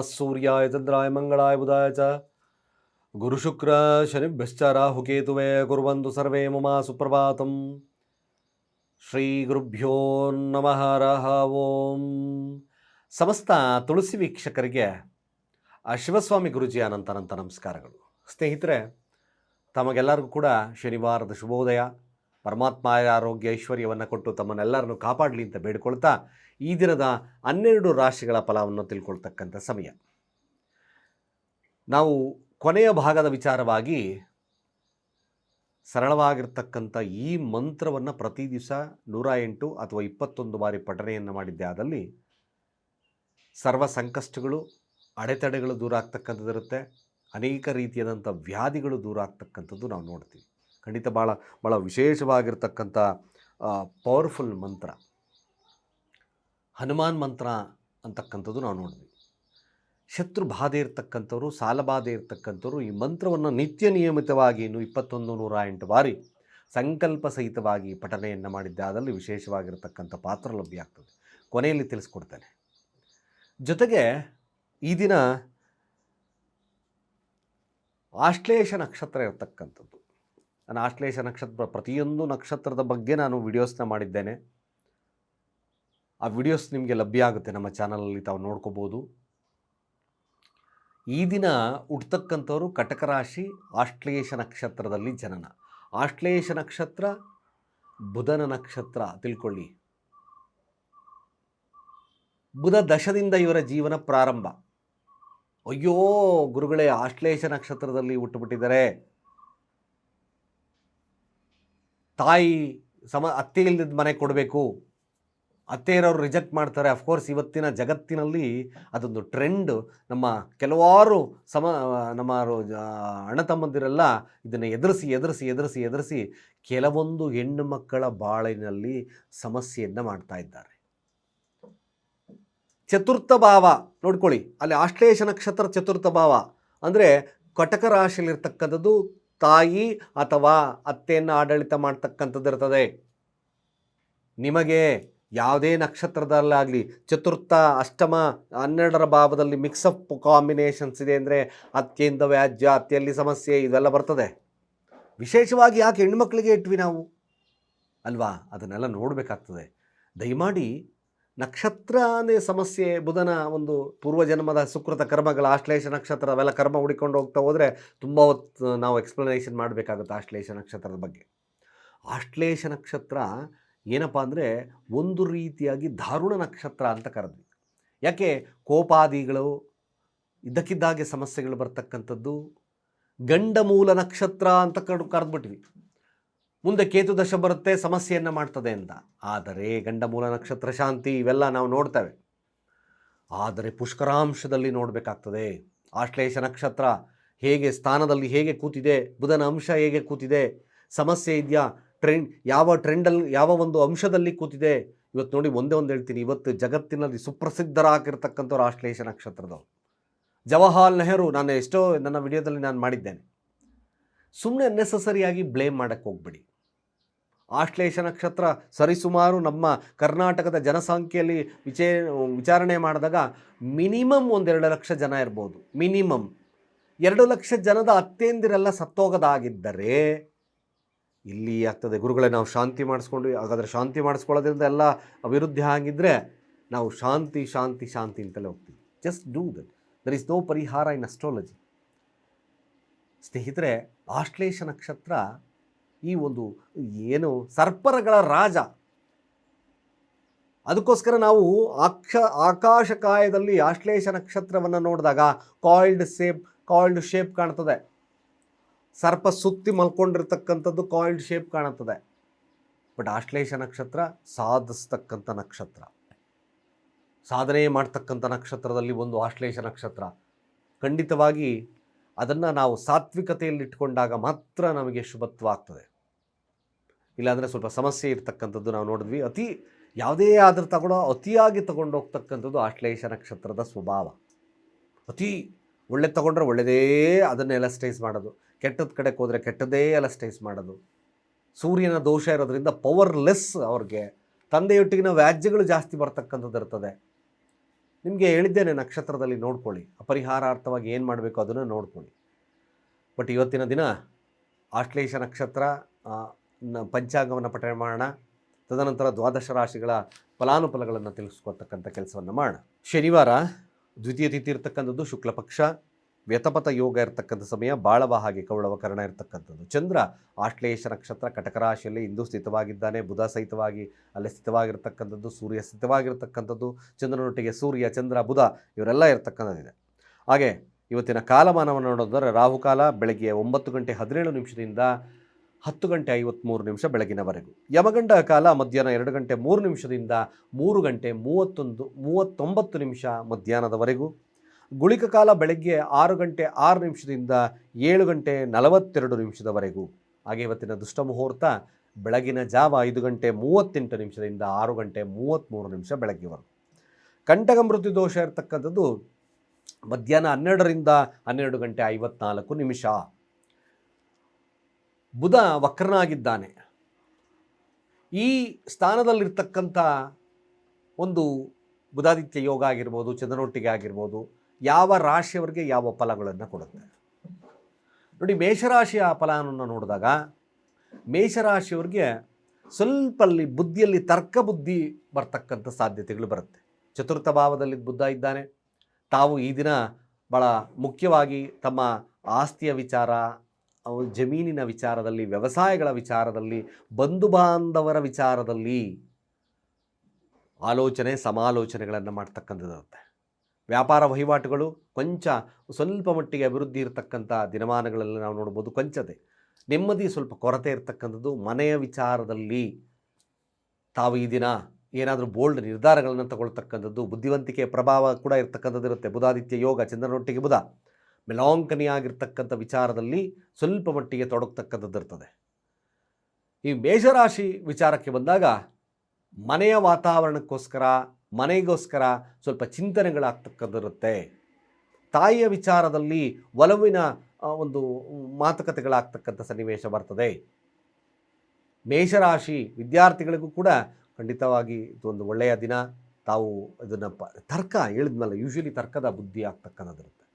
ಚಂದ್ರಾಯ ಮಂಗಳಾಯ ಬುಧಾಯ ಚ ಗುರುಶುಕ್ರ ಶನಿಭ್ಯಶ್ಚ ರಾಹುಕೇತುವೆ ಕುರ್ವಂತು ಸರ್ವೇ ಮಮ ಸುಪ್ರಭಾತಂ ಶ್ರೀ ಗುರುಭ್ಯೋ ನಮಃ ರಹ ಓಂ ಸಮಸ್ತ ತುಳಸಿ ವೀಕ್ಷಕರಿಗೆ ಆ ಶಿವಸ್ವಾಮಿ ಗುರುಜಿ ಅನಂತ ನಮಸ್ಕಾರಗಳು ಸ್ನೇಹಿತರೆ ತಮಗೆಲ್ಲರಿಗೂ ಕೂಡ ಶನಿವಾರದ ಶುಭೋದಯ ಪರಮಾತ್ಮ ಆರೋಗ್ಯ, ಐಶ್ವರ್ಯವನ್ನು ಕೊಟ್ಟು ತಮ್ಮನ್ನೆಲ್ಲರನ್ನು ಕಾಪಾಡಲಿ ಅಂತ ಬೇಡಿಕೊಳ್ತಾ ಈ ದಿನದ ಹನ್ನೆರಡು ರಾಶಿಗಳ ಫಲವನ್ನು ತಿಳ್ಕೊಳ್ತಕ್ಕಂಥ ಸಮಯ. ನಾವು ಕೊನೆಯ ಭಾಗದ ವಿಚಾರವಾಗಿ ಸರಳವಾಗಿರ್ತಕ್ಕಂಥ ಈ ಮಂತ್ರವನ್ನು ಪ್ರತಿ ದಿವಸ ನೂರ ಎಂಟು ಅಥವಾ ಇಪ್ಪತ್ತೊಂದು ಬಾರಿ ಪಠನೆಯನ್ನು ಮಾಡಿದ್ದೆ ಆದಲ್ಲಿ ಸರ್ವ ಸಂಕಷ್ಟಗಳು, ಅಡೆತಡೆಗಳು ದೂರ ಆಗ್ತಕ್ಕಂಥದ್ದಿರುತ್ತೆ. ಅನೇಕ ರೀತಿಯಾದಂಥ ವ್ಯಾಧಿಗಳು ದೂರ ಆಗ್ತಕ್ಕಂಥದ್ದು ನಾವು ನೋಡ್ತೀವಿ. ಖಂಡಿತ ಭಾಳ ಭಾಳ ವಿಶೇಷವಾಗಿರ್ತಕ್ಕಂಥ ಪವರ್ಫುಲ್ ಮಂತ್ರ. ಹನುಮಾನ್ ಮಂತ್ರ ಅಂತಕ್ಕಂಥದ್ದು ನಾವು ನೋಡಿದ್ವಿ. ಶತ್ರು ಬಾಧೆ ಇರ್ತಕ್ಕಂಥವ್ರು, ಸಾಲ ಬಾಧೆ ಇರ್ತಕ್ಕಂಥವ್ರು ಈ ಮಂತ್ರವನ್ನು ನಿತ್ಯ ನಿಯಮಿತವಾಗಿ ಇನ್ನು ಇಪ್ಪತ್ತೊಂದು ನೂರ ಎಂಟು ಬಾರಿ ಸಂಕಲ್ಪ ಸಹಿತವಾಗಿ ಪಠನೆಯನ್ನು ಮಾಡಿದ್ದೆ. ಅದರಲ್ಲಿ ವಿಶೇಷವಾಗಿರತಕ್ಕಂಥ ಪಾತ್ರ ಲಭ್ಯ ಆಗ್ತದೆ. ಕೊನೆಯಲ್ಲಿ ತಿಳಿಸ್ಕೊಡ್ತೇನೆ. ಜೊತೆಗೆ ಈ ದಿನ ಆಶ್ಲೇಷ ನಕ್ಷತ್ರ ಇರತಕ್ಕಂಥದ್ದು. ನಾನು ಆಶ್ಲೇಷ ನಕ್ಷತ್ರ, ಪ್ರತಿಯೊಂದು ನಕ್ಷತ್ರದ ಬಗ್ಗೆ ನಾನು ವಿಡಿಯೋಸ್ನ ಮಾಡಿದ್ದೇನೆ. ಆ ವಿಡಿಯೋಸ್ ನಿಮಗೆ ಲಭ್ಯ ಆಗುತ್ತೆ ನಮ್ಮ ಚಾನಲಲ್ಲಿ ತಾವು ನೋಡ್ಕೋಬೋದು. ಈ ದಿನ ಹುಟ್ಟತಕ್ಕಂಥವರು ಕಟಕ ರಾಶಿ ಆಶ್ಲೇಷ ನಕ್ಷತ್ರದಲ್ಲಿ ಜನನ. ಆಶ್ಲೇಷ ನಕ್ಷತ್ರ, ಬುಧನ ನಕ್ಷತ್ರ ತಿಳ್ಕೊಳ್ಳಿ. ಬುಧ ದಶದಿಂದ ಇವರ ಜೀವನ ಪ್ರಾರಂಭ. ಅಯ್ಯೋ ಗುರುಗಳೇ, ಆಶ್ಲೇಷ ನಕ್ಷತ್ರದಲ್ಲಿ ಹುಟ್ಟುಬಿಟ್ಟಿದ್ದಾರೆ. ತಾಯಿ ಸಮ, ಅತ್ತೆ ಇಲ್ಲದ ಮನೆ ಕೊಡಬೇಕು. ಅತ್ತೆ ಇರೋರು ರಿಜೆಕ್ಟ್ ಮಾಡ್ತಾರೆ. ಅಫ್ಕೋರ್ಸ್ ಇವತ್ತಿನ ಜಗತ್ತಿನಲ್ಲಿ ಅದೊಂದು ಟ್ರೆಂಡ್ ನಮ್ಮ ಕೆಲವಾರು ಸಮ, ನಮ್ಮ ಅಣ್ಣ ತಮ್ಮಂದಿರೆಲ್ಲ ಇದನ್ನು ಎದುರಿಸಿ ಎದುರಿಸಿ ಎದುರಿಸಿ ಎದುರಿಸಿ ಕೆಲವೊಂದು ಹೆಣ್ಣು ಮಕ್ಕಳ ಬಾಳಿನಲ್ಲಿ ಸಮಸ್ಯೆಯನ್ನು ಮಾಡ್ತಾ ಇದ್ದಾರೆ. ಚತುರ್ಥ ಭಾವ, ನೋಡ್ಕೊಳ್ಳಿ. ಅಲ್ಲಿ ಆಶ್ಲೇಷ ನಕ್ಷತ್ರ ಚತುರ್ಥ ಭಾವ. ಅಂದರೆ ಕಟಕ ರಾಶಿಯಲ್ಲಿರ್ತಕ್ಕಂಥದ್ದು ತಾಯಿ ಅಥವಾ ಅತ್ತೆಯನ್ನು ಆಡಳಿತ ಮಾಡ್ತಕ್ಕಂಥದ್ದು ಇರ್ತದೆ. ನಿಮಗೆ ಯಾವುದೇ ನಕ್ಷತ್ರದಲ್ಲಾಗಲಿ ಚತುರ್ಥ, ಅಷ್ಟಮ, ಹನ್ನೆರಡರ ಭಾವದಲ್ಲಿ ಮಿಕ್ಸಪ್ ಕಾಂಬಿನೇಷನ್ಸ್ ಇದೆ ಅಂದರೆ ಅತ್ತೆಯಿಂದ ವ್ಯಾಜ್ಯ, ಅತ್ತೆಯಲ್ಲಿ ಸಮಸ್ಯೆ ಇದೆಲ್ಲ ಬರ್ತದೆ. ವಿಶೇಷವಾಗಿ ಯಾಕೆ ಹೆಣ್ಮಕ್ಳಿಗೆ ಇಟ್ವಿ ನಾವು? ಅಲ್ವಾ? ಅದನ್ನೆಲ್ಲ ನೋಡಬೇಕಾಗ್ತದೆ. ದಯಮಾಡಿ ನಕ್ಷತ್ರನೇ ಸಮಸ್ಯೆ, ಬುಧನ ಒಂದು ಪೂರ್ವಜನ್ಮದ ಸುಕೃತ ಕರ್ಮಗಳ ಆಶ್ಲೇಷ ನಕ್ಷತ್ರ, ಅವೆಲ್ಲ ಕರ್ಮ ಹುಡಿಕೊಂಡು ಹೋಗ್ತಾ ಹೋದರೆ ತುಂಬ ಹೊತ್ತು ನಾವು ಎಕ್ಸ್ಪ್ಲನೇಷನ್ ಮಾಡಬೇಕಾಗುತ್ತೆ ಆಶ್ಲೇಷ ನಕ್ಷತ್ರದ ಬಗ್ಗೆ. ಆಶ್ಲೇಷ ನಕ್ಷತ್ರ ಏನಪ್ಪ ಅಂದರೆ ಒಂದು ರೀತಿಯಾಗಿ ದಾರುಣ ನಕ್ಷತ್ರ ಅಂತ ಕರೆದ್ವಿ. ಯಾಕೆ? ಕೋಪಾದಿಗಳು, ಇದ್ದಕ್ಕಿದ್ದಾಗೆ ಸಮಸ್ಯೆಗಳು ಬರ್ತಕ್ಕಂಥದ್ದು ಗಂಡ ಮೂಲ ನಕ್ಷತ್ರ ಅಂತ ಕಡು ಕರೆದ್ಬಿಟ್ವಿ. ಮುಂದೆ ಕೇತು ದಶ ಬರುತ್ತೆ, ಸಮಸ್ಯೆಯನ್ನು ಮಾಡ್ತದೆ ಅಂತ. ಆದರೆ ಗಂಡ ಮೂಲ ನಕ್ಷತ್ರ ಶಾಂತಿ ಇವೆಲ್ಲ ನಾವು ನೋಡ್ತೇವೆ. ಆದರೆ ಪುಷ್ಕರಾಂಶದಲ್ಲಿ ನೋಡಬೇಕಾಗ್ತದೆ. ಆಶ್ಲೇಷ ನಕ್ಷತ್ರ ಹೇಗೆ ಸ್ಥಾನದಲ್ಲಿ ಹೇಗೆ ಕೂತಿದೆ, ಬುಧನ ಅಂಶ ಹೇಗೆ ಕೂತಿದೆ, ಸಮಸ್ಯೆ ಇದೆಯಾ, ಟ್ರೆಂಡ್ ಯಾವ ಟ್ರೆಂಡಲ್ಲಿ ಯಾವ ಒಂದು ಅಂಶದಲ್ಲಿ ಕೂತಿದೆ. ಇವತ್ತು ನೋಡಿ ಒಂದೇ ಒಂದು ಹೇಳ್ತೀನಿ. ಇವತ್ತು ಜಗತ್ತಿನಲ್ಲಿ ಸುಪ್ರಸಿದ್ಧರಾಗಿರ್ತಕ್ಕಂಥವ್ರು ಆಶ್ಲೇಷ ನಕ್ಷತ್ರದವರು. ಜವಾಹರ್ಲಾಲ್ ನೆಹರು, ನಾನು ಎಷ್ಟೋ ನನ್ನ ವಿಡಿಯೋದಲ್ಲಿ ನಾನು ಮಾಡಿದ್ದೇನೆ. ಸುಮ್ಮನೆ ಅನ್ನೆಸಸರಿಯಾಗಿ ಬ್ಲೇಮ್ ಮಾಡೋಕ್ಕೆ ಹೋಗ್ಬಿಡಿ. ಆಶ್ಲೇಷ ನಕ್ಷತ್ರ ಸರಿಸುಮಾರು ನಮ್ಮ ಕರ್ನಾಟಕದ ಜನಸಂಖ್ಯೆಯಲ್ಲಿ ವಿಚೇ, ವಿಚಾರಣೆ ಮಾಡಿದಾಗ ಮಿನಿಮಮ್ ಒಂದೆರಡು ಲಕ್ಷ ಜನ ಇರ್ಬೋದು. ಮಿನಿಮಮ್. ಎರಡು ಲಕ್ಷ ಜನದ ಅತ್ತೆಂದಿರೆಲ್ಲ ಸತ್ತೋಗದಾಗಿದ್ದರೆ ಇಲ್ಲಿ ಆಗ್ತದೆ. ಗುರುಗಳೇ, ನಾವು ಶಾಂತಿ ಮಾಡಿಸ್ಕೊಂಡು, ಹಾಗಾದರೆ ಶಾಂತಿ ಮಾಡಿಸ್ಕೊಳ್ಳೋದ್ರಿಂದ ಎಲ್ಲ ಅಭಿವೃದ್ಧಿ ಆಗಿದ್ದರೆ ನಾವು ಶಾಂತಿ ಶಾಂತಿ ಶಾಂತಿ ಅಂತಲೇ ಹೋಗ್ತೀವಿ. Just do that there is no ಪರಿಹಾರ ಇನ್ ಅಸ್ಟ್ರಾಲಜಿ ಸ್ನೇಹಿತರೆ, ಆಶ್ಲೇಷ ನಕ್ಷತ್ರ ಈ ಒಂದು ಏನು ಸರ್ಪರಗಳ ರಾಜ. ಅದಕ್ಕೋಸ್ಕರ ನಾವು ಆಕ್ಷ ಆಕಾಶಕಾಯದಲ್ಲಿ ಆಶ್ಲೇಷ ನಕ್ಷತ್ರವನ್ನು ನೋಡಿದಾಗ ಕಾಯಿಲ್ಡ್ ಸೇಪ್ ಕಾಯಿಲ್ಡ್ ಶೇಪ್ ಕಾಣ್ತದೆ. ಸರ್ಪ ಸುತ್ತಿ ಮಲ್ಕೊಂಡಿರ್ತಕ್ಕಂಥದ್ದು ಕಾಯಿಲ್ಡ್ ಶೇಪ್ ಕಾಣುತ್ತದೆ ಬಟ್ ಆಶ್ಲೇಷ ನಕ್ಷತ್ರ ಸಾಧಿಸ್ತಕ್ಕಂಥ ನಕ್ಷತ್ರ. ಸಾಧನೆ ಮಾಡ್ತಕ್ಕಂಥ ನಕ್ಷತ್ರದಲ್ಲಿ ಒಂದು ಆಶ್ಲೇಷ ನಕ್ಷತ್ರ. ಖಂಡಿತವಾಗಿ ಅದನ್ನು ನಾವು ಸಾತ್ವಿಕತೆಯಲ್ಲಿ ಇಟ್ಕೊಂಡಾಗ ಮಾತ್ರ ನಮಗೆ ಶುಭತ್ವ ಆಗ್ತದೆ. ಇಲ್ಲಾಂದರೆ ಸ್ವಲ್ಪ ಸಮಸ್ಯೆ ಇರ್ತಕ್ಕಂಥದ್ದು ನಾವು ನೋಡಿದ್ವಿ. ಅತಿ ಯಾವುದೇ ಆದರೂ ತಗೊಳ್ಳೋ, ಅತಿಯಾಗಿ ತಗೊಂಡು ಹೋಗ್ತಕ್ಕಂಥದ್ದು ಆಶ್ಲೇಷ ನಕ್ಷತ್ರದ ಸ್ವಭಾವ. ಅತಿ ಒಳ್ಳೆ ತಗೊಂಡ್ರೆ ಒಳ್ಳೆಯದೇ ಅದನ್ನು ಎಲಸ್ಟೈಸ್ ಮಾಡೋದು. ಕೆಟ್ಟದ ಕಡೆಗೆ ಹೋದರೆ ಕೆಟ್ಟದೇ ಎಲಸ್ಟೈಸ್ ಮಾಡೋದು. ಸೂರ್ಯನ ದೋಷ ಇರೋದ್ರಿಂದ ಪವರ್ಲೆಸ್ ಅವ್ರಿಗೆ ತಂದೆಯೊಟ್ಟಿಗಿನ ವ್ಯಾಜ್ಯಗಳು ಜಾಸ್ತಿ ಬರ್ತಕ್ಕಂಥದ್ದು ಇರ್ತದೆ. ನಿಮಗೆ ಹೇಳಿದ್ದೇನೆ ನಕ್ಷತ್ರದಲ್ಲಿ ನೋಡ್ಕೊಳ್ಳಿ. ಅಪರಿಹಾರಾರ್ಥವಾಗಿ ಏನು ಮಾಡಬೇಕು ಅದನ್ನು ನೋಡ್ಕೊಳ್ಳಿ. ಬಟ್ ಇವತ್ತಿನ ದಿನ ಆಶ್ಲೇಷ ನಕ್ಷತ್ರ ಪಂಚಾಂಗವನ್ನು ಪಠನೆ ಮಾಡೋಣ. ತದನಂತರ ದ್ವಾದಶ ರಾಶಿಗಳ ಫಲಾನುಫಲಗಳನ್ನು ತಿಳಿಸ್ಕೊತಕ್ಕಂಥ ಕೆಲಸವನ್ನು ಮಾಡೋಣ. ಶನಿವಾರ ದ್ವಿತೀಯ ತಿಥಿ ಇರತಕ್ಕಂಥದ್ದು ಶುಕ್ಲ ಪಕ್ಷ ವ್ಯತಪಥ ಯೋಗ ಇರತಕ್ಕಂಥ ಸಮಯ ಬಾಳವ ಹಾಗೆ ಕೌಳವ ಕರ್ಣ ಇರತಕ್ಕಂಥದ್ದು. ಚಂದ್ರ ಆಶ್ಲೇಷ ನಕ್ಷತ್ರ ಕಟಕ ರಾಶಿಯಲ್ಲಿ ಇಂದು ಸ್ಥಿತವಾಗಿದ್ದಾನೆ. ಬುಧ ಸಹಿತವಾಗಿ ಅಲ್ಲಿ ಸ್ಥಿತವಾಗಿರ್ತಕ್ಕಂಥದ್ದು. ಸೂರ್ಯ ಸ್ಥಿತವಾಗಿರ್ತಕ್ಕಂಥದ್ದು. ಚಂದ್ರನೊಟ್ಟಿಗೆ ಸೂರ್ಯ, ಚಂದ್ರ, ಬುಧ ಇವರೆಲ್ಲ ಇರತಕ್ಕಂಥದ್ದಿದೆ. ಹಾಗೆ ಇವತ್ತಿನ ಕಾಲಮಾನವನ್ನು ನೋಡೋದಾದ್ರೆ ರಾಹುಕಾಲ ಬೆಳಗ್ಗೆ ಒಂಬತ್ತು ಗಂಟೆ ಹದಿನೇಳು ನಿಮಿಷದಿಂದ ಹತ್ತು ಗಂಟೆ ಐವತ್ತ್ಮೂರು ನಿಮಿಷ ಬೆಳಗಿನವರೆಗೂ. ಯಮಗಂಡ ಕಾಲ ಮಧ್ಯಾಹ್ನ ಎರಡು ಗಂಟೆ ಮೂರು ನಿಮಿಷದಿಂದ ಮೂರು ಗಂಟೆ ಮೂವತ್ತೊಂದು, ಮೂವತ್ತೊಂಬತ್ತು ನಿಮಿಷ ಮಧ್ಯಾಹ್ನದವರೆಗೂ. ಗುಳಿಕ ಕಾಲ ಬೆಳಗ್ಗೆ ಆರು ಗಂಟೆ ಆರು ನಿಮಿಷದಿಂದ ಏಳು ಗಂಟೆ ನಲವತ್ತೆರಡು ನಿಮಿಷದವರೆಗೂ. ಹಾಗೆ ಇವತ್ತಿನ ದುಷ್ಟ ಮುಹೂರ್ತ ಬೆಳಗಿನ ಜಾವ ಐದು ಗಂಟೆ ಮೂವತ್ತೆಂಟು ನಿಮಿಷದಿಂದ ಆರು ಗಂಟೆ ಮೂವತ್ತ್ಮೂರು ನಿಮಿಷ ಬೆಳಗ್ಗೆವರೆಗೂ. ಮೃತ್ಯು ದೋಷ ಇರತಕ್ಕಂಥದ್ದು ಮಧ್ಯಾಹ್ನ ಹನ್ನೆರಡರಿಂದ ಹನ್ನೆರಡು ಗಂಟೆ ಐವತ್ನಾಲ್ಕು ನಿಮಿಷ. ಬುಧ ವಕ್ರನಾಗಿದ್ದಾನೆ. ಈ ಸ್ಥಾನದಲ್ಲಿರ್ತಕ್ಕಂಥ ಒಂದು ಬುಧಾದಿತ್ಯ ಯೋಗ ಆಗಿರ್ಬೋದು, ಚಂದ್ರನೊಟ್ಟಿಗೆ ಆಗಿರ್ಬೋದು ಯಾವ ರಾಶಿಯವರಿಗೆ ಯಾವ ಫಲಗಳನ್ನು ಕೊಡುತ್ತೆ? ನೋಡಿ, ಮೇಷರಾಶಿಯ ಫಲವನ್ನು ನೋಡಿದಾಗ ಮೇಷರಾಶಿಯವ್ರಿಗೆ ಸ್ವಲ್ಪ ಅಲ್ಲಿ ಬುದ್ಧಿಯಲ್ಲಿ ತರ್ಕ ಬುದ್ಧಿ ಬರ್ತಕ್ಕಂಥ ಸಾಧ್ಯತೆಗಳು ಬರುತ್ತೆ. ಚತುರ್ಥ ಭಾವದಲ್ಲಿ ಬುದ್ಧ ಇದ್ದಾನೆ. ತಾವು ಈ ದಿನ ಭಾಳ ಮುಖ್ಯವಾಗಿ ತಮ್ಮ ಆಸ್ತಿಯ ವಿಚಾರ ಜಮೀನಿನ ವಿಚಾರದಲ್ಲಿ, ವ್ಯವಸಾಯಗಳ ವಿಚಾರದಲ್ಲಿ ಬಂಧು ಬಾಂಧವರ ವಿಚಾರದಲ್ಲಿ ಆಲೋಚನೆ, ಸಮಾಲೋಚನೆಗಳನ್ನು ಮಾಡ್ತಕ್ಕಂಥದ್ದಿರುತ್ತೆ ವ್ಯಾಪಾರ ವಹಿವಾಟುಗಳು ಕೊಂಚ ಸ್ವಲ್ಪ ಮಟ್ಟಿಗೆ ಅಭಿವೃದ್ಧಿ ಇರತಕ್ಕಂಥ ದಿನಮಾನಗಳಲ್ಲಿ ನಾವು ನೋಡ್ಬೋದು ಕೊಂಚತೆ ನೆಮ್ಮದಿ ಸ್ವಲ್ಪ ಕೊರತೆ ಇರತಕ್ಕಂಥದ್ದು ಮನೆಯ ವಿಚಾರದಲ್ಲಿ ತಾವು ಈ ದಿನ ಏನಾದರೂ ಬೋಲ್ಡ್ ನಿರ್ಧಾರಗಳನ್ನು ತಗೊಳ್ತಕ್ಕಂಥದ್ದು, ಬುದ್ಧಿವಂತಿಕೆಯ ಪ್ರಭಾವ ಕೂಡ ಇರತಕ್ಕಂಥದ್ದು ಇರುತ್ತೆ. ಬುಧಾದಿತ್ಯ ಯೋಗ, ಚಂದ್ರನೊಟ್ಟಿಗೆ ಬುಧ, ಮೆಲಾಂಕನಿಯಾಗಿರ್ತಕ್ಕಂಥ ವಿಚಾರದಲ್ಲಿ ಸ್ವಲ್ಪ ಮಟ್ಟಿಗೆ ತೊಡಗ್ತಕ್ಕಂಥದ್ದು ಇರ್ತದೆ. ಈ ಮೇಷರಾಶಿ ವಿಚಾರಕ್ಕೆ ಬಂದಾಗ ಮನೆಯ ವಾತಾವರಣಕ್ಕೋಸ್ಕರ ಮನೆಗೋಸ್ಕರ ಸ್ವಲ್ಪ ಚಿಂತನೆಗಳಾಗ್ತಕ್ಕದಿರುತ್ತೆ ತಾಯಿಯ ವಿಚಾರದಲ್ಲಿ ಒಲವಿನ ಒಂದು ಮಾತುಕತೆಗಳಾಗ್ತಕ್ಕಂಥ ಸನ್ನಿವೇಶ ಬರ್ತದೆ. ಮೇಷರಾಶಿ ವಿದ್ಯಾರ್ಥಿಗಳಿಗೂ ಕೂಡ ಖಂಡಿತವಾಗಿ ಇದೊಂದು ಒಳ್ಳೆಯ ದಿನ. ತಾವು ಇದನ್ನು ಪ, ತರ್ಕ ಹೇಳಿದ್ಮಲ್ಲ ಯೂಶ್ವಲಿ ತರ್ಕದ ಬುದ್ಧಿ ಆಗ್ತಕ್ಕಂಥದ್ದಿರುತ್ತೆ.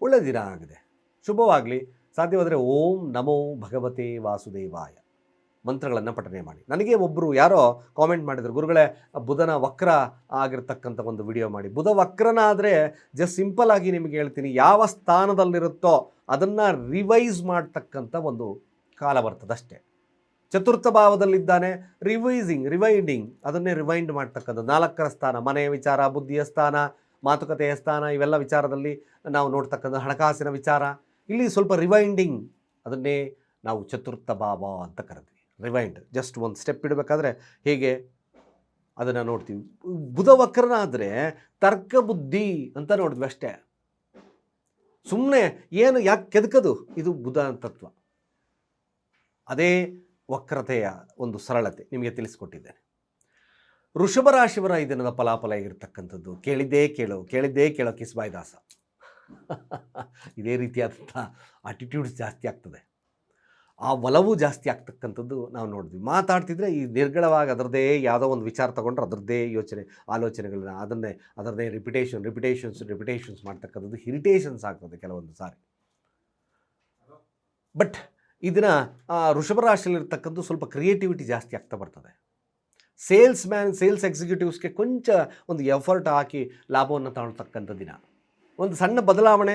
ಒಳ್ಳೆಯ ದಿನ ಆಗಿದೆ. ಶುಭವಾಗಲಿ. ಸಾಧ್ಯವಾದರೆ ಓಂ ನಮೋ ಭಗವತೆ ವಾಸುದೇವಾಯ. ಮಂತ್ರಗಳನ್ನು ಪಠನೆ ಮಾಡಿ. ನನಗೆ ಒಬ್ಬರು ಯಾರೋ ಕಾಮೆಂಟ್ ಮಾಡಿದರು, ಗುರುಗಳೇ, ಬುಧನ ವಕ್ರ ಆಗಿರ್ತಕ್ಕಂಥ ಒಂದು ವಿಡಿಯೋ ಮಾಡಿ. ಬುಧ ವಕ್ರನ ಆದರೆ ಜಸ್ಟ್ ಸಿಂಪಲ್ ಆಗಿ ನಿಮಗೆ ಹೇಳ್ತೀನಿ, ಯಾವ ಸ್ಥಾನದಲ್ಲಿರುತ್ತೋ ಅದನ್ನು ರಿವೈಸ್ ಮಾಡ್ತಕ್ಕಂಥ ಒಂದು ಕಾಲ ಬರ್ತದಷ್ಟೇ ಚತುರ್ಥ ಭಾವದಲ್ಲಿದ್ದಾನೆ ರಿವೈಸಿಂಗ್ ರಿವೈಂಡಿಂಗ್ ಅದನ್ನೇ ರಿವೈಂಡ್ ಮಾಡ್ತಕ್ಕಂಥ ನಾಲ್ಕರ ಸ್ಥಾನ, ಮನೆಯ ವಿಚಾರ, ಬುದ್ಧಿಯ ಸ್ಥಾನ, ಮಾತುಕತೆಯ ಸ್ಥಾನ, ಇವೆಲ್ಲ ವಿಚಾರದಲ್ಲಿ ನಾವು ನೋಡ್ತಕ್ಕಂಥ ಹಣಕಾಸಿನ ವಿಚಾರ. ಇಲ್ಲಿ ಸ್ವಲ್ಪ ರಿವೈಂಡಿಂಗ್ ಅದನ್ನೇ ನಾವು ಚತುರ್ಥ ಭಾವ ಅಂತ ಕರೆದ್ವಿ. ರಿವೈಂಡ್ ಜಸ್ಟ್ ಒಂದು ಸ್ಟೆಪ್ ಇಡಬೇಕಾದ್ರೆ ಹೇಗೆ ಅದನ್ನು ನೋಡ್ತೀವಿ. ಬುಧ ವಕ್ರನಾದರೆ ತರ್ಕ ಬುದ್ಧಿ ಅಂತ ನೋಡಿದ್ವಿ ಅಷ್ಟೇ. ಸುಮ್ಮನೆ ಏನು ಯಾಕೆ ಕೆದಕದು? ಇದು ಬುಧ ತತ್ವ. ಅದೇ ವಕ್ರತೆಯ ಒಂದು ಸರಳತೆ ನಿಮಗೆ ತಿಳಿಸ್ಕೊಟ್ಟಿದ್ದೇನೆ. ಋಷಭ ರಾಶಿವರ ಈ ದಿನದ ಫಲಾಫಲ ಇರತಕ್ಕಂಥದ್ದು. ಕೇಳಿದ್ದೇ ಕೇಳು, ಕೇಳಿದ್ದೇ ಕೇಳೋ ಕಿಸ್ಬಾಯ್ ದಾಸ. ಇದೇ ರೀತಿಯಾದಂಥ ಆಟಿಟ್ಯೂಡ್ಸ್ ಜಾಸ್ತಿ ಆಗ್ತದೆ. ಆ ಒಲವು ಜಾಸ್ತಿ ಆಗ್ತಕ್ಕಂಥದ್ದು ನಾವು ನೋಡಿದ್ವಿ. ಮಾತಾಡ್ತಿದ್ರೆ ಈ ನಿರ್ಗಳವಾಗಿ ಅದರದ್ದೇ ಯಾವುದೋ ಒಂದು ವಿಚಾರ ತಗೊಂಡ್ರೆ ಅದರದ್ದೇ ಯೋಚನೆ, ಆಲೋಚನೆಗಳನ್ನ ಅದನ್ನೇ, ಅದರದ್ದೇ ರಿಪಿಟೇಷನ್ ರಿಪಿಟೇಷನ್ಸ್ ರಿಪಿಟೇಷನ್ಸ್ ಮಾಡ್ತಕ್ಕಂಥದ್ದು ಹಿರಿಟೇಷನ್ಸ್ ಆಗ್ತದೆ ಕೆಲವೊಂದು ಸಾರಿ. ಬಟ್ ಇದನ್ನ ಋಷಭ ರಾಶಿಯಲ್ಲಿರ್ತಕ್ಕಂಥ ಸ್ವಲ್ಪ ಕ್ರಿಯೇಟಿವಿಟಿ ಜಾಸ್ತಿ ಆಗ್ತಾ ಬರ್ತದೆ. ಸೇಲ್ಸ್ ಮ್ಯಾನ್ ಸೇಲ್ಸ್ ಎಕ್ಸಿಕ್ಯೂಟಿವ್ಸ್ಗೆ ಕೊಂಚ ಒಂದು ಎಫರ್ಟ್ ಹಾಕಿ ಲಾಭವನ್ನು ತಗೊಳ್ತಕ್ಕಂಥ ದಿನ. ಒಂದು ಸಣ್ಣ ಬದಲಾವಣೆ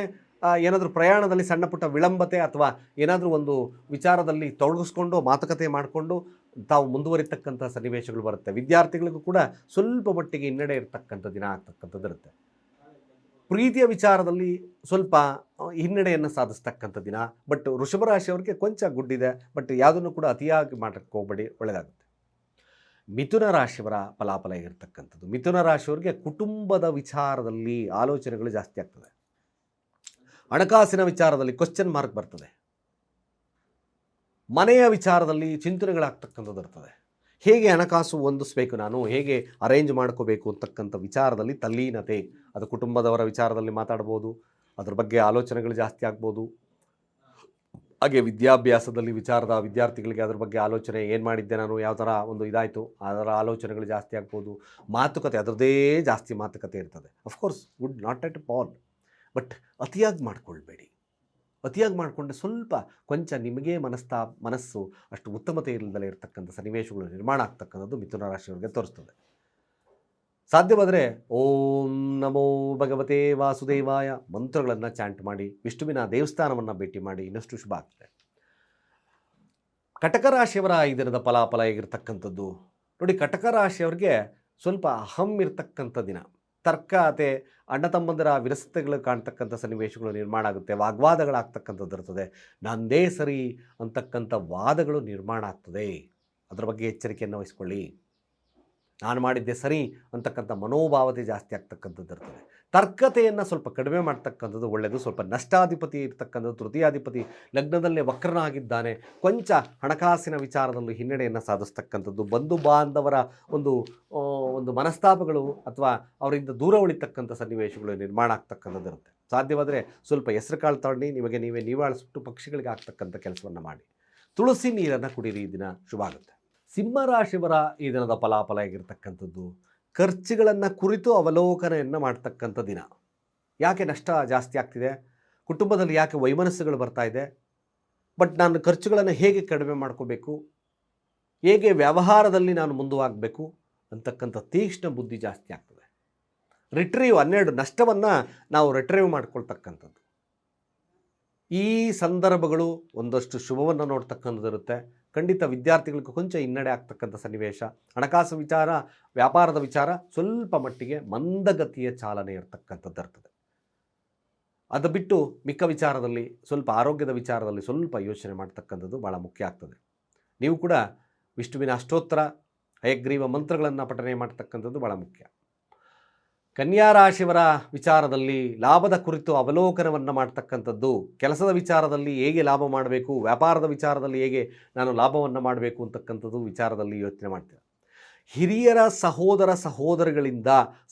ಏನಾದರೂ ಪ್ರಯಾಣದಲ್ಲಿ ಸಣ್ಣ ಪುಟ್ಟ ವಿಳಂಬತೆ ಅಥವಾ ಏನಾದರೂ ಒಂದು ವಿಚಾರದಲ್ಲಿ ತೊಡಗಿಸ್ಕೊಂಡು, ಮಾತುಕತೆ ಮಾಡಿಕೊಂಡು ತಾವು ಮುಂದುವರಿತಕ್ಕಂಥ ಸನ್ನಿವೇಶಗಳು ಬರುತ್ತೆ. ವಿದ್ಯಾರ್ಥಿಗಳಿಗೂ ಕೂಡ ಸ್ವಲ್ಪ ಮಟ್ಟಿಗೆ ಹಿನ್ನಡೆ ಇರತಕ್ಕಂಥ ದಿನ ಆಗ್ತಕ್ಕಂಥದ್ದು ಇರುತ್ತೆ. ಪ್ರೀತಿಯ ವಿಚಾರದಲ್ಲಿ ಸ್ವಲ್ಪ ಹಿನ್ನಡೆಯನ್ನು ಸಾಧಿಸ್ತಕ್ಕಂಥ ದಿನ, ಬಟ್ ವೃಷಭ ರಾಶಿಯವ್ರಿಗೆ ಕೊಂಚ ಗುಡ್ಡಿದೆ, ಬಟ್ ಯಾವುದನ್ನು ಕೂಡ ಅತಿಯಾಗಿ ಮಾಡಕ್ಕೆ ಹೋಗಬೇಡಿ ಒಳ್ಳೆಯದಾಗುತ್ತೆ ಮಿಥುನ ರಾಶಿಯವರ ಫಲಾಫಲ ಇರತಕ್ಕಂಥದ್ದು. ಮಿಥುನ ರಾಶಿಯವರಿಗೆ ಕುಟುಂಬದ ವಿಚಾರದಲ್ಲಿ ಆಲೋಚನೆಗಳು ಜಾಸ್ತಿ ಆಗ್ತದೆ. ಹಣಕಾಸಿನ ವಿಚಾರದಲ್ಲಿ ಕ್ವಶನ್ ಮಾರ್ಕ್ ಬರ್ತದೆ. ಮನೆಯ ವಿಚಾರದಲ್ಲಿ ಚಿಂತನೆಗಳಾಗ್ತಕ್ಕಂಥದ್ದು ಇರ್ತದೆ. ಹೇಗೆ ಹಣಕಾಸು ಹೊಂದಿಸ್ಬೇಕು ನಾನು, ಹೇಗೆ ಅರೇಂಜ್ ಮಾಡ್ಕೋಬೇಕು ಅಂತಕ್ಕಂಥ ವಿಚಾರದಲ್ಲಿ ತಲ್ಲೀನತೆ, ಅದು ಕುಟುಂಬದವರ ವಿಚಾರದಲ್ಲಿ ಮಾತಾಡ್ಬೋದು, ಅದ್ರ ಬಗ್ಗೆ ಆಲೋಚನೆಗಳು ಜಾಸ್ತಿ ಆಗ್ಬೋದು. ಹಾಗೆ ವಿದ್ಯಾಭ್ಯಾಸದಲ್ಲಿ ವಿಚಾರದ ವಿದ್ಯಾರ್ಥಿಗಳಿಗೆ ಅದ್ರ ಬಗ್ಗೆ ಆಲೋಚನೆ, ಏನು ಮಾಡಿದ್ದೆ ನಾನು, ಯಾವ ಥರ ಒಂದು ಇದಾಯಿತು ಅದರ ಆಲೋಚನೆಗಳು ಜಾಸ್ತಿ ಆಗ್ಬೋದು. ಮಾತುಕತೆ, ಅದರದ್ದೇ ಜಾಸ್ತಿ ಮಾತುಕತೆ ಇರ್ತದೆ. Of course would not at all but ಅತಿಯಾಗಿ ಮಾಡಿಕೊಳ್ಬೇಡಿ. ಅತಿಯಾಗಿ ಮಾಡಿಕೊಂಡ್ರೆ ಸ್ವಲ್ಪ ಕೊಂಚ ನಿಮಗೆ ಮನಸ್ತಾ, ಮನಸ್ಸು ಅಷ್ಟು ಉತ್ತಮತೆ ಇಲ್ಲದಲೇ ಇರತಕ್ಕಂಥ ಸನ್ನಿವೇಶಗಳು ನಿರ್ಮಾಣ ಆಗ್ತಕ್ಕಂಥದ್ದು ಮಿಥುನ ರಾಶಿಯವರಿಗೆ ತೋರಿಸ್ತದೆ. ಸಾಧ್ಯವಾದರೆ ಓಂ ನಮೋ ಭಗವತೆ ವಾಸುದೇವಾಯ ಮಂತ್ರಗಳನ್ನು ಚಾಂಟ್ ಮಾಡಿ, ವಿಷ್ಣುವಿನ ದೇವಸ್ಥಾನವನ್ನು ಭೇಟಿ ಮಾಡಿ, ಇನ್ನಷ್ಟು ಶುಭ ಆಗ್ತದೆ. ಕಟಕ ರಾಶಿಯವರ ಈ ದಿನದ ಫಲಾಫಲ ಹೇಗಿರ್ತಕ್ಕಂಥದ್ದು? ನೋಡಿ ಕಟಕ ರಾಶಿಯವರಿಗೆ ಸ್ವಲ್ಪ ಅಹಂ ಇರ್ತಕ್ಕಂಥ ದಿನ. ತರ್ಕತೆ ಅಣ್ಣ ತಮ್ಮಂದರ ವಿರಸತೆಗಳು ಕಾಣ್ತಕ್ಕಂಥ ಸನ್ನಿವೇಶಗಳು ನಿರ್ಮಾಣ ಆಗುತ್ತೆ, ವಾಗ್ವಾದಗಳಾಗ್ತಕ್ಕಂಥದ್ದು ಇರ್ತದೆ. ನಂದೇ ಸರಿ ಅಂತಕ್ಕಂಥ ವಾದಗಳು ನಿರ್ಮಾಣ ಆಗ್ತದೆ. ಅದರ ಬಗ್ಗೆ ಎಚ್ಚರಿಕೆಯನ್ನು ವಹಿಸ್ಕೊಳ್ಳಿ. ನಾನು ಮಾಡಿದ್ದೆ ಸರಿ ಅಂತಕ್ಕಂಥ ಮನೋಭಾವತೆ ಜಾಸ್ತಿ ಆಗ್ತಕ್ಕಂಥದ್ದು ಇರ್ತದೆ. ತರ್ಕತೆಯನ್ನು ಸ್ವಲ್ಪ ಕಡಿಮೆ ಮಾಡ್ತಕ್ಕಂಥದ್ದು ಒಳ್ಳೆಯದು ಸ್ವಲ್ಪ ನಷ್ಟಾಧಿಪತಿ ಇರ್ತಕ್ಕಂಥದ್ದು, ತೃತೀಯಾಧಿಪತಿ ಲಗ್ನದಲ್ಲೇ ವಕ್ರನಾಗಿದ್ದಾನೆ. ಕೊಂಚ ಹಣಕಾಸಿನ ವಿಚಾರದಲ್ಲಿ ಹಿನ್ನಡೆಯನ್ನು ಸಾಧಿಸ್ತಕ್ಕಂಥದ್ದು. ಬಂಧು ಬಾಂಧವರ ಒಂದು ಒಂದು ಮನಸ್ತಾಪಗಳು ಅಥವಾ ಅವರಿಂದ ದೂರ ಉಳಿತಕ್ಕಂಥ ಸನ್ನಿವೇಶಗಳು ನಿರ್ಮಾಣ ಆಗ್ತಕ್ಕಂಥದ್ದು ಇರುತ್ತೆ ಸಾಧ್ಯವಾದರೆ ಸ್ವಲ್ಪ ಹೆಸರು ಕಾಳು ತಗೊಂಡು ನಿಮಗೆ ನೀವೇ ನೀವಾಳಿಸ್ಬಿಟ್ಟು ಪಕ್ಷಿಗಳಿಗೆ ಆಗ್ತಕ್ಕಂಥ ಕೆಲಸವನ್ನು ಮಾಡಿ. ತುಳಸಿ ನೀರನ್ನು ಕುಡೀರಿ ಈ ದಿನ. ಶುಭ ಆಗುತ್ತೆ ಸಿಂಹರಾಶಿವರ ಈ ದಿನದ ಫಲಾಫಲ ಹೇಗಿರ್ತಕ್ಕಂಥದ್ದು? ಖರ್ಚುಗಳನ್ನು ಕುರಿತು ಅವಲೋಕನೆಯನ್ನು ಮಾಡ್ತಕ್ಕಂಥ ದಿನ. ಯಾಕೆ ನಷ್ಟ ಜಾಸ್ತಿ ಆಗ್ತಿದೆ? ಕುಟುಂಬದಲ್ಲಿ ಯಾಕೆ ವೈಮನಸ್ಸುಗಳು ಬರ್ತಾ ಇದೆ? ಬಟ್ ನಾನು ಖರ್ಚುಗಳನ್ನು ಹೇಗೆ ಕಡಿಮೆ ಮಾಡ್ಕೋಬೇಕು? ಹೇಗೆ ವ್ಯವಹಾರದಲ್ಲಿ ನಾನು ಮುಂದುವಾಗಬೇಕು ಅಂತಕ್ಕಂಥ ತೀಕ್ಷ್ಣ ಬುದ್ಧಿ ಜಾಸ್ತಿ ಆಗ್ತದೆ. ರಿಟ್ರೀವ್ ಹನ್ನೆರಡು ನಷ್ಟವನ್ನು ನಾವು ರಿಟ್ರೀವ್ ಮಾಡ್ಕೊಳ್ತಕ್ಕಂಥದ್ದು. ಈ ಸಂದರ್ಭಗಳು ಒಂದಷ್ಟು ಶುಭವನ್ನು ನೋಡ್ತಕ್ಕಂಥದ್ದು ಇರುತ್ತೆ. ಖಂಡಿತ ವಿದ್ಯಾರ್ಥಿಗಳಿಗೆ ಕೊಂಚ ಹಿನ್ನಡೆ ಆಗ್ತಕ್ಕಂಥ ಸನ್ನಿವೇಶ. ಹಣಕಾಸು ವಿಚಾರ, ವ್ಯಾಪಾರದ ವಿಚಾರ ಸ್ವಲ್ಪ ಮಟ್ಟಿಗೆ ಮಂದಗತಿಯ ಚಾಲನೆ ಇರತಕ್ಕಂಥದ್ದು ಇರ್ತದೆ. ಅದು ಬಿಟ್ಟು ಮಿಕ್ಕ ವಿಚಾರದಲ್ಲಿ, ಸ್ವಲ್ಪ ಆರೋಗ್ಯದ ವಿಚಾರದಲ್ಲಿ ಸ್ವಲ್ಪ ಯೋಚನೆ ಮಾಡ್ತಕ್ಕಂಥದ್ದು ಭಾಳ ಮುಖ್ಯ ಆಗ್ತದೆ. ನೀವು ಕೂಡ ವಿಷ್ಣುವಿನ ಅಷ್ಟೋತ್ತರ, ಹಯಗ್ರೀವ ಮಂತ್ರಗಳನ್ನು ಪಠನೆ ಮಾಡ್ತಕ್ಕಂಥದ್ದು ಭಾಳ ಮುಖ್ಯ. ಕನ್ಯಾ ರಾಶಿಯವರ ವಿಚಾರದಲ್ಲಿ ಲಾಭದ ಕುರಿತು ಅವಲೋಕನವನ್ನು ಮಾಡ್ತಕ್ಕಂಥದ್ದು, ಕೆಲಸದ ವಿಚಾರದಲ್ಲಿ ಹೇಗೆ ಲಾಭ ಮಾಡಬೇಕು, ವ್ಯಾಪಾರದ ವಿಚಾರದಲ್ಲಿ ಹೇಗೆ ನಾನು ಲಾಭವನ್ನು ಮಾಡಬೇಕು ಅಂತಕ್ಕಂಥದ್ದು ವಿಚಾರದಲ್ಲಿ ಯೋಚನೆ ಮಾಡ್ತೇವೆ. ಹಿರಿಯರ ಸಹೋದರ ಸಹೋದರಗಳಿಂದ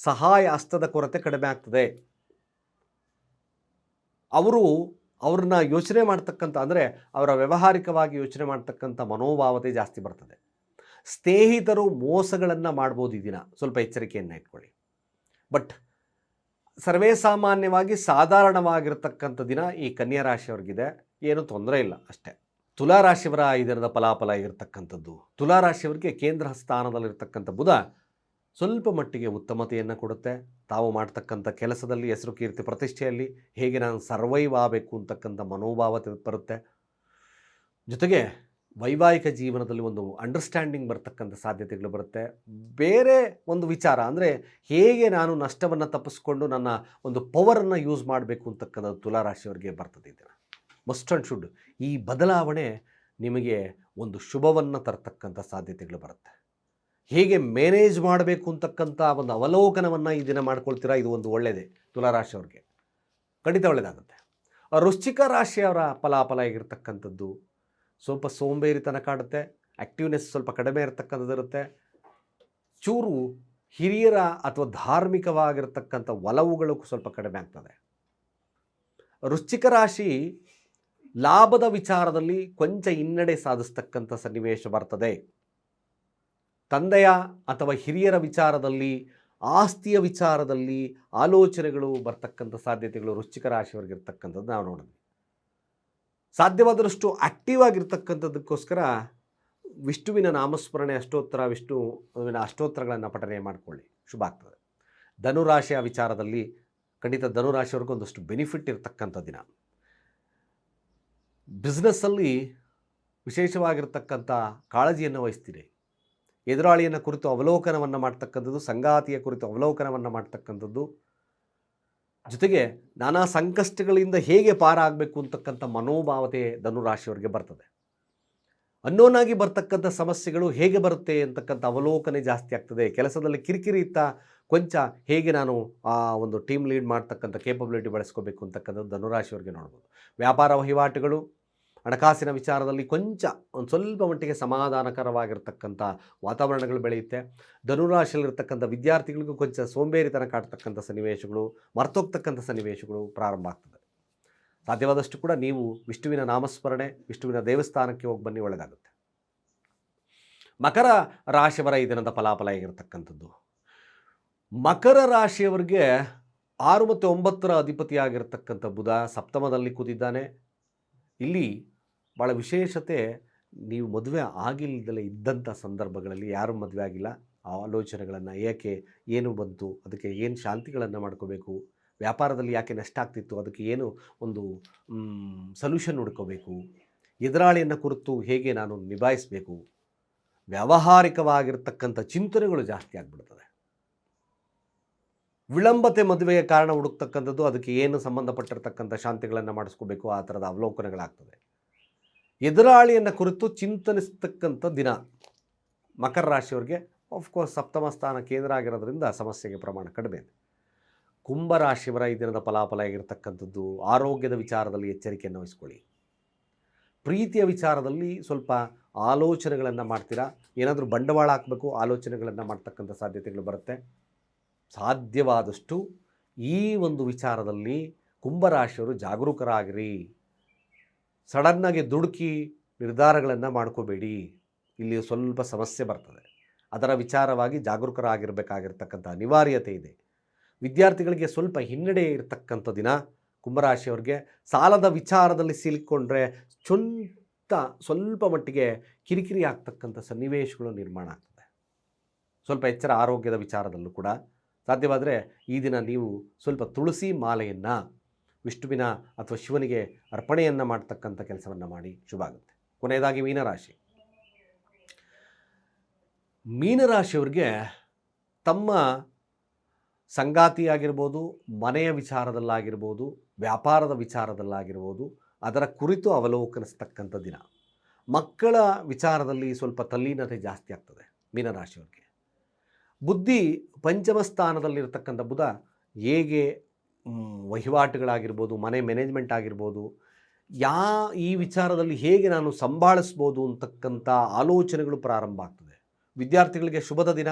ಸಹಾಯ ಹಸ್ತದ ಕೊರತೆ ಕಡಿಮೆ ಆಗ್ತದೆ. ಅವರು ಅವ್ರನ್ನ ಯೋಚನೆ ಮಾಡ್ತಕ್ಕಂಥ, ಅಂದರೆ ಅವರ ವ್ಯವಹಾರಿಕವಾಗಿ ಯೋಚನೆ ಮಾಡ್ತಕ್ಕಂಥ ಮನೋಭಾವತೆ ಜಾಸ್ತಿ ಬರ್ತದೆ. ಸ್ನೇಹಿತರು ಮೋಸಗಳನ್ನು ಮಾಡ್ಬೋದು ಈ ದಿನ. ಸ್ವಲ್ಪ ಎಚ್ಚರಿಕೆಯನ್ನು ಇಟ್ಕೊಳ್ಳಿ. ಬಟ್ ಸರ್ವೇ ಸಾಮಾನ್ಯವಾಗಿ ಸಾಧಾರಣವಾಗಿರ್ತಕ್ಕಂಥ ದಿನ ಈ ಕನ್ಯಾ ರಾಶಿಯವ್ರಿಗಿದೆ. ಏನು ತೊಂದರೆ ಇಲ್ಲ ಅಷ್ಟೇ. ತುಲಾ ರಾಶಿಯವರ ಈ ದಿನದ ಫಲಾಫಲ ಇರತಕ್ಕಂಥದ್ದು. ತುಲಾ ರಾಶಿಯವರಿಗೆ ಕೇಂದ್ರ ಸ್ಥಾನದಲ್ಲಿರ್ತಕ್ಕಂಥ ಬುಧ ಸ್ವಲ್ಪ ಮಟ್ಟಿಗೆ ಉತ್ತಮತೆಯನ್ನು ಕೊಡುತ್ತೆ. ತಾವು ಮಾಡ್ತಕ್ಕಂಥ ಕೆಲಸದಲ್ಲಿ ಹೆಸರು ಕೀರ್ತಿ ಪ್ರತಿಷ್ಠೆಯಲ್ಲಿ ಹೇಗೆ ನಾನು ಸರ್ವೈವ್ ಆಗಬೇಕು ಅಂತಕ್ಕಂಥ ಮನೋಭಾವ ಬರುತ್ತೆ. ಜೊತೆಗೆ ವೈವಾಹಿಕ ಜೀವನದಲ್ಲಿ ಒಂದು ಅಂಡರ್ಸ್ಟ್ಯಾಂಡಿಂಗ್ ಬರ್ತಕ್ಕಂಥ ಸಾಧ್ಯತೆಗಳು ಬರುತ್ತೆ. ಬೇರೆ ಒಂದು ವಿಚಾರ ಅಂದರೆ ಹೇಗೆ ನಾನು ನಷ್ಟವನ್ನು ತಪ್ಪಿಸ್ಕೊಂಡು ನನ್ನ ಒಂದು ಪವರನ್ನು ಯೂಸ್ ಮಾಡಬೇಕು ಅಂತಕ್ಕಂಥದ್ದು ತುಲಾರಾಶಿಯವರಿಗೆ ಬರ್ತದೆ ಇದನ್ನು ಮಸ್ಟ್ ಆ್ಯಂಡ್ ಶುಡ್ ಈ ಬದಲಾವಣೆ ನಿಮಗೆ ಒಂದು ಶುಭವನ್ನು ತರ್ತಕ್ಕಂಥ ಸಾಧ್ಯತೆಗಳು ಬರುತ್ತೆ. ಹೇಗೆ ಮ್ಯಾನೇಜ್ ಮಾಡಬೇಕು ಅಂತಕ್ಕಂಥ ಒಂದು ಅವಲೋಕನವನ್ನು ಈ ದಿನ ಮಾಡ್ಕೊಳ್ತೀರಾ? ಇದು ಒಂದು ಒಳ್ಳೆಯದೇ ತುಲಾರಾಶಿಯವ್ರಿಗೆ ಖಂಡಿತ ಒಳ್ಳೆಯದಾಗುತ್ತೆ ವೃಶ್ಚಿಕ ರಾಶಿಯವರ ಫಲಾಫಲ ಹೇಗಿರ್ತಕ್ಕಂಥದ್ದು? ಸ್ವಲ್ಪ ಸೋಂಬೇರಿತನ ಕಾಡುತ್ತೆ ಆ್ಯಕ್ಟಿವ್ನೆಸ್ ಸ್ವಲ್ಪ ಕಡಿಮೆ ಇರತಕ್ಕಂಥದ್ದಿರುತ್ತೆ ಚೂರು ಹಿರಿಯರ ಅಥವಾ ಧಾರ್ಮಿಕವಾಗಿರ್ತಕ್ಕಂಥ ಒಲವುಗಳು ಸ್ವಲ್ಪ ಕಡಿಮೆ ಆಗ್ತದೆ. ವೃಶ್ಚಿಕ ರಾಶಿ ಲಾಭದ ವಿಚಾರದಲ್ಲಿ ಕೊಂಚ ಹಿನ್ನಡೆ ಸಾಧಿಸ್ತಕ್ಕಂಥ ಸನ್ನಿವೇಶ ಬರ್ತದೆ. ತಂದೆಯ ಅಥವಾ ಹಿರಿಯರ ವಿಚಾರದಲ್ಲಿ, ಆಸ್ತಿಯ ವಿಚಾರದಲ್ಲಿ ಆಲೋಚನೆಗಳು ಬರ್ತಕ್ಕಂಥ ಸಾಧ್ಯತೆಗಳು ವೃಶ್ಚಿಕ ರಾಶಿಯವರಿಗಿರ್ತಕ್ಕಂಥದ್ದು ನಾವು ನೋಡಿದ್ವಿ. ಸಾಧ್ಯವಾದಷ್ಟು ಆಕ್ಟಿವ್ ಆಗಿರ್ತಕ್ಕಂಥದ್ದಕ್ಕೋಸ್ಕರ ವಿಷ್ಣುವಿನ ನಾಮಸ್ಮರಣೆ ಅಷ್ಟೋತ್ತರ ವಿಷ್ಣುವಿನ ಅಷ್ಟೋತ್ತರಗಳನ್ನು ಪಠನೆ ಮಾಡಿಕೊಳ್ಳಿ. ಶುಭ ಆಗ್ತದೆ. ಧನುರಾಶಿಯ ವಿಚಾರದಲ್ಲಿ ಖಂಡಿತ ಧನುರಾಶಿಯವ್ರಿಗೆ ಒಂದಷ್ಟು ಬೆನಿಫಿಟ್ ಇರತಕ್ಕಂಥ ದಿನ. ಬಿಸ್ನೆಸ್ಸಲ್ಲಿ ವಿಶೇಷವಾಗಿರ್ತಕ್ಕಂಥ ಕಾಳಜಿಯನ್ನು ವಹಿಸ್ತೀರಿ. ಎದುರಾಳಿಯನ್ನು ಕುರಿತು ಅವಲೋಕನವನ್ನು ಮಾಡ್ತಕ್ಕಂಥದ್ದು, ಸಂಗಾತಿಯ ಕುರಿತು ಅವಲೋಕನವನ್ನು ಮಾಡ್ತಕ್ಕಂಥದ್ದು ಜೊತೆಗೆ ನಾನಾ ಸಂಕಷ್ಟಗಳಿಂದ ಹೇಗೆ ಪಾರಾಗಬೇಕು ಅಂತಕ್ಕಂಥ ಮನೋಭಾವತೆ ಧನುರಾಶಿಯವರಿಗೆ ಬರ್ತದೆ. ಅನ್ನೋನಾಗಿ ಬರ್ತಕ್ಕಂಥ ಸಮಸ್ಯೆಗಳು ಹೇಗೆ ಬರುತ್ತೆ ಅಂತಕ್ಕಂಥ ಅವಲೋಕನೆ ಜಾಸ್ತಿ ಆಗ್ತದೆ. ಕೆಲಸದಲ್ಲಿ ಕಿರಿಕಿರಿ ಇತ್ತ ಕೊಂಚ ಹೇಗೆ ನಾನು ಆ ಒಂದು ಟೀಮ್ ಲೀಡ್ ಮಾಡ್ತಕ್ಕಂಥ ಕೇಪಬಿಲಿಟಿ ಬಳಸ್ಕೋಬೇಕು ಅಂತಕ್ಕಂಥದ್ದು ಧನುರಾಶಿಯವರಿಗೆ ನೋಡ್ಬೋದು. ವ್ಯಾಪಾರ ವಹಿವಾಟುಗಳು ಹಣಕಾಸಿನ ವಿಚಾರದಲ್ಲಿ ಕೊಂಚ ಒಂದು ಸ್ವಲ್ಪ ಮಟ್ಟಿಗೆ ಸಮಾಧಾನಕರವಾಗಿರ್ತಕ್ಕಂಥ ವಾತಾವರಣಗಳು ಬೆಳೆಯುತ್ತೆ. ಧನುರಾಶಿಯಲ್ಲಿರ್ತಕ್ಕಂಥ ವಿದ್ಯಾರ್ಥಿಗಳಿಗೂ ಕೊಂಚ ಸೋಂಬೇರಿತನ ಕಾಡ್ತಕ್ಕಂಥ ಸನ್ನಿವೇಶಗಳು, ಮರ್ತೋಗ್ತಕ್ಕಂಥ ಸನ್ನಿವೇಶಗಳು ಪ್ರಾರಂಭ ಆಗ್ತದೆ. ಸಾಧ್ಯವಾದಷ್ಟು ಕೂಡ ನೀವು ವಿಷ್ಣುವಿನ ನಾಮಸ್ಮರಣೆ, ವಿಷ್ಣುವಿನ ದೇವಸ್ಥಾನಕ್ಕೆ ಹೋಗಿ ಬನ್ನಿ ಒಳ್ಳೆಯದಾಗುತ್ತೆ ಮಕರ ರಾಶಿಯವರ ಈ ದಿನದ ಫಲಾಫಲ ಆಗಿರತಕ್ಕಂಥದ್ದು ಮಕರ ರಾಶಿಯವರಿಗೆ ಆರು ಮತ್ತು ಒಂಬತ್ತರ ಅಧಿಪತಿಯಾಗಿರ್ತಕ್ಕಂಥ ಬುಧ ಸಪ್ತಮದಲ್ಲಿ ಕೂತಿದ್ದಾನೆ. ಇಲ್ಲಿ ಭಾಳ ವಿಶೇಷತೆ ನೀವು ಮದುವೆ ಆಗಿಲ್ಲದಲ್ಲೇ ಇದ್ದಂಥ ಸಂದರ್ಭಗಳಲ್ಲಿ ಯಾರೂ ಮದುವೆ ಆಗಿಲ್ಲ. ಆ ಆಲೋಚನೆಗಳನ್ನು ಏಕೆ, ಏನು ಬಂತು, ಅದಕ್ಕೆ ಏನು ಶಾಂತಿಗಳನ್ನು ಮಾಡ್ಕೋಬೇಕು, ವ್ಯಾಪಾರದಲ್ಲಿ ಯಾಕೆ ನಷ್ಟ ಆಗ್ತಿತ್ತು, ಅದಕ್ಕೆ ಏನು ಒಂದು ಸೊಲ್ಯೂಷನ್ ಹುಡ್ಕೋಬೇಕು, ಎದುರಾಳಿಯನ್ನು ಕುರಿತು ಹೇಗೆ ನಾನು ನಿಭಾಯಿಸಬೇಕು, ವ್ಯಾವಹಾರಿಕವಾಗಿರ್ತಕ್ಕಂಥ ಚಿಂತನೆಗಳು ಜಾಸ್ತಿ ಆಗಿಬಿಡ್ತದೆ. ವಿಳಂಬತೆ ಮದುವೆಗೆ ಕಾರಣ ಹುಡುಕ್ತಕ್ಕಂಥದ್ದು, ಅದಕ್ಕೆ ಏನು ಸಂಬಂಧಪಟ್ಟಿರ್ತಕ್ಕಂಥ ಶಾಂತಿಗಳನ್ನು ಮಾಡಿಸ್ಕೋಬೇಕು, ಆ ಥರದ ಅವಲೋಕನಗಳಾಗ್ತದೆ. ಎದುರಾಳಿಯನ್ನು ಕುರಿತು ಚಿಂತನಿಸ್ತಕ್ಕಂಥ ದಿನ. ಮಕರ ರಾಶಿಯವರಿಗೆ ಆಫ್ಕೋರ್ಸ್ ಸಪ್ತಮ ಸ್ಥಾನ ಕೇಂದ್ರ ಆಗಿರೋದ್ರಿಂದ ಸಮಸ್ಯೆಗೆ ಪ್ರಮಾಣ ಕಡಿಮೆ ಇದೆ. ಕುಂಭರಾಶಿಯವರ ಈ ದಿನದ ಫಲಾಫಲ ಆಗಿರ್ತಕ್ಕಂಥದ್ದು ಆರೋಗ್ಯದ ವಿಚಾರದಲ್ಲಿ ಎಚ್ಚರಿಕೆಯನ್ನು ವಹಿಸ್ಕೊಳ್ಳಿ. ಪ್ರೀತಿಯ ವಿಚಾರದಲ್ಲಿ ಸ್ವಲ್ಪ ಆಲೋಚನೆಗಳನ್ನು ಮಾಡ್ತೀರಾ? ಏನಾದರೂ ಬಂಡವಾಳ ಹಾಕಬೇಕು, ಆಲೋಚನೆಗಳನ್ನು ಮಾಡ್ತಕ್ಕಂಥ ಸಾಧ್ಯತೆಗಳು ಬರುತ್ತೆ. ಸಾಧ್ಯವಾದಷ್ಟು ಈ ಒಂದು ವಿಚಾರದಲ್ಲಿ ಕುಂಭರಾಶಿಯವರು ಜಾಗರೂಕರಾಗಿರಿ. ಸಡನ್ನಾಗಿ ದುಡುಕಿ ನಿರ್ಧಾರಗಳನ್ನು ಮಾಡ್ಕೋಬೇಡಿ. ಇಲ್ಲಿ ಸ್ವಲ್ಪ ಸಮಸ್ಯೆ ಬರ್ತದೆ. ಅದರ ವಿಚಾರವಾಗಿ ಜಾಗರೂಕರಾಗಿರಬೇಕಾಗಿರ್ತಕ್ಕಂಥ ಅನಿವಾರ್ಯತೆ ಇದೆ. ವಿದ್ಯಾರ್ಥಿಗಳಿಗೆ ಸ್ವಲ್ಪ ಹಿನ್ನಡೆ ಇರತಕ್ಕಂಥ ದಿನ ಕುಂಭರಾಶಿಯವ್ರಿಗೆ ಸಾಲದ ವಿಚಾರದಲ್ಲಿ ಸಿಲುಕೊಂಡ್ರೆ ಚೊಂತ ಸ್ವಲ್ಪ ಮಟ್ಟಿಗೆ ಕಿರಿಕಿರಿ ಆಗ್ತಕ್ಕಂಥ ಸನ್ನಿವೇಶಗಳು ನಿರ್ಮಾಣ ಆಗ್ತದೆ. ಸ್ವಲ್ಪ ಎಚ್ಚರ ಆರೋಗ್ಯದ ವಿಚಾರದಲ್ಲೂ ಕೂಡ ಸಾಧ್ಯವಾದರೆ ಈ ದಿನ ನೀವು ಸ್ವಲ್ಪ ತುಳಸಿ ಮಾಲೆಯನ್ನು ವಿಷ್ಣುವಿನ ಅಥವಾ ಶಿವನಿಗೆ ಅರ್ಪಣೆಯನ್ನು ಮಾಡ್ತಕ್ಕಂಥ ಕೆಲಸವನ್ನು ಮಾಡಿ ಶುಭ ಆಗುತ್ತೆ ಕೊನೆಯದಾಗಿ ಮೀನರಾಶಿ. ಮೀನರಾಶಿಯವ್ರಿಗೆ ತಮ್ಮ ಸಂಗಾತಿಯಾಗಿರ್ಬೋದು, ಮನೆಯ ವಿಚಾರದಲ್ಲಾಗಿರ್ಬೋದು, ವ್ಯಾಪಾರದ ವಿಚಾರದಲ್ಲಾಗಿರ್ಬೋದು, ಅದರ ಕುರಿತು ಅವಲೋಕನಿಸ್ತಕ್ಕಂಥ ದಿನ. ಮಕ್ಕಳ ವಿಚಾರದಲ್ಲಿ ಸ್ವಲ್ಪ ತಲ್ಲೀನತೆ ಜಾಸ್ತಿ ಆಗ್ತದೆ ಮೀನರಾಶಿಯವ್ರಿಗೆ. ಬುದ್ಧಿ ಪಂಚಮ ಸ್ಥಾನದಲ್ಲಿರ್ತಕ್ಕಂಥ ಬುಧ ಹೇಗೆ ವಹಿವಾಟುಗಳಾಗಿರ್ಬೋದು, ಮನೆ ಮ್ಯಾನೇಜ್ಮೆಂಟ್ ಆಗಿರ್ಬೋದು, ಯಾ, ಈ ವಿಚಾರದಲ್ಲಿ ಹೇಗೆ ನಾನು ಸಂಭಾಳಿಸ್ಬೋದು ಅಂತಕ್ಕಂಥ ಆಲೋಚನೆಗಳು ಪ್ರಾರಂಭ ಆಗ್ತದೆ. ವಿದ್ಯಾರ್ಥಿಗಳಿಗೆ ಶುಭದ ದಿನ.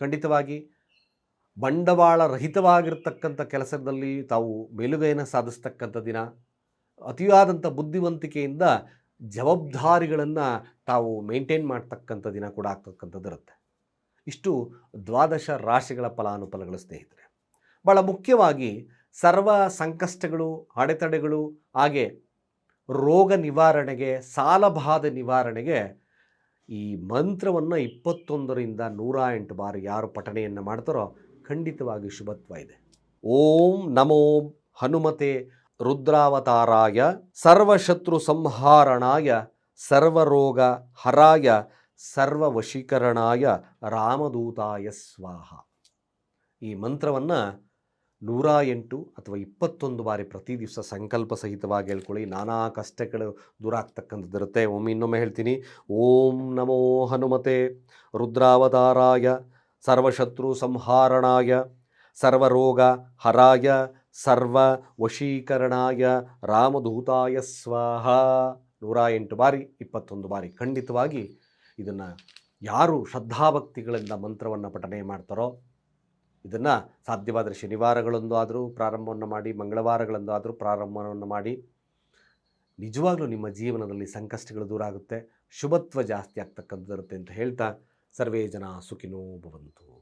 ಖಂಡಿತವಾಗಿ ಬಂಡವಾಳ ರಹಿತವಾಗಿರ್ತಕ್ಕಂಥ ಕೆಲಸದಲ್ಲಿ ತಾವು ಮೇಲುಗೈನ ಸಾಧಿಸ್ತಕ್ಕಂಥ ದಿನ. ಅತಿಯಾದಂಥ ಬುದ್ಧಿವಂತಿಕೆಯಿಂದ ಜವಾಬ್ದಾರಿಗಳನ್ನು ತಾವು ಮೇಂಟೈನ್ ಮಾಡ್ತಕ್ಕಂಥ ದಿನ ಕೂಡ ಆಗ್ತಕ್ಕಂಥದ್ದು ಇರುತ್ತೆ ಇಷ್ಟು ದ್ವಾದಶ ರಾಶಿಗಳ ಫಲಾನುಫಲಗಳು ಸ್ನೇಹಿತರೆ. ಭಾಳ ಮುಖ್ಯವಾಗಿ ಸರ್ವ ಸಂಕಷ್ಟಗಳು, ಅಡೆತಡೆಗಳು, ಹಾಗೆ ರೋಗ ನಿವಾರಣೆಗೆ, ಸಾಲಬಾಧೆ ನಿವಾರಣೆಗೆ ಈ ಮಂತ್ರವನ್ನು ಇಪ್ಪತ್ತೊಂದರಿಂದ ನೂರ ಎಂಟು ಬಾರಿ ಯಾರು ಪಠಣೆಯನ್ನು ಮಾಡ್ತಾರೋ ಖಂಡಿತವಾಗಿ ಶುಭತ್ವ ಇದೆ. ಓಂ ನಮೋ ಹನುಮತೆ ರುದ್ರಾವತಾರಾಯ ಸರ್ವಶತ್ರು ಸಂಹಾರಣಾಯ ಸರ್ವರೋಗ ಹರಾಯ ಸರ್ವವಶೀಕರಣಾಯ ರಾಮದೂತಾಯ ಸ್ವಾಹ. ಈ ಮಂತ್ರವನ್ನು ನೂರ ಎಂಟು ಅಥವಾ ಇಪ್ಪತ್ತೊಂದು ಬಾರಿ ಪ್ರತಿ ದಿವಸ ಸಂಕಲ್ಪ ಸಹಿತವಾಗಿ ಹೇಳ್ಕೊಳ್ಳಿ. ನಾನಾ ಕಷ್ಟಗಳು ದೂರ ಆಗ್ತಕ್ಕಂಥದ್ದಿರುತ್ತೆ ಒಮ್ಮೆ ಇನ್ನೊಮ್ಮೆ ಹೇಳ್ತೀನಿ. ಓಂ ನಮೋ ಹನುಮತೆ. ರುದ್ರಾವತಾರಾಯ. ಸರ್ವಶತ್ರು ಸಂಹಾರಣಾಯ. ಸರ್ವರೋಗ ಹರಾಯ. ಸರ್ವ ವಶೀಕರಣಾಯ. ರಾಮದೂತಾಯ ಸ್ವಾಹ. ನೂರ ಎಂಟು ಬಾರಿ, ಇಪ್ಪತ್ತೊಂದು ಬಾರಿ ಖಂಡಿತವಾಗಿ ಇದನ್ನು ಯಾರು ಶ್ರದ್ಧಾಭಕ್ತಿಗಳಿಂದ ಮಂತ್ರವನ್ನು ಪಠನೆ ಮಾಡ್ತಾರೋ ಇದನ್ನು ಸಾಧ್ಯವಾದರೆ ಶನಿವಾರಗಳೊಂದು ಆದರೂ ಪ್ರಾರಂಭವನ್ನು ಮಾಡಿ, ಮಂಗಳವಾರಗಳಂದು ಆದರೂ ಪ್ರಾರಂಭವನ್ನು ಮಾಡಿ. ನಿಜವಾಗ್ಲೂ ನಿಮ್ಮ ಜೀವನದಲ್ಲಿ ಸಂಕಷ್ಟಗಳು ದೂರ ಆಗುತ್ತೆ. ಶುಭತ್ವ ಜಾಸ್ತಿ ಆಗ್ತಕ್ಕಂಥದ್ದು ಇರುತ್ತೆ ಅಂತ ಹೇಳ್ತಾ ಸರ್ವೇ ಜನ ಸುಖಿನೋ ಭವಂತು.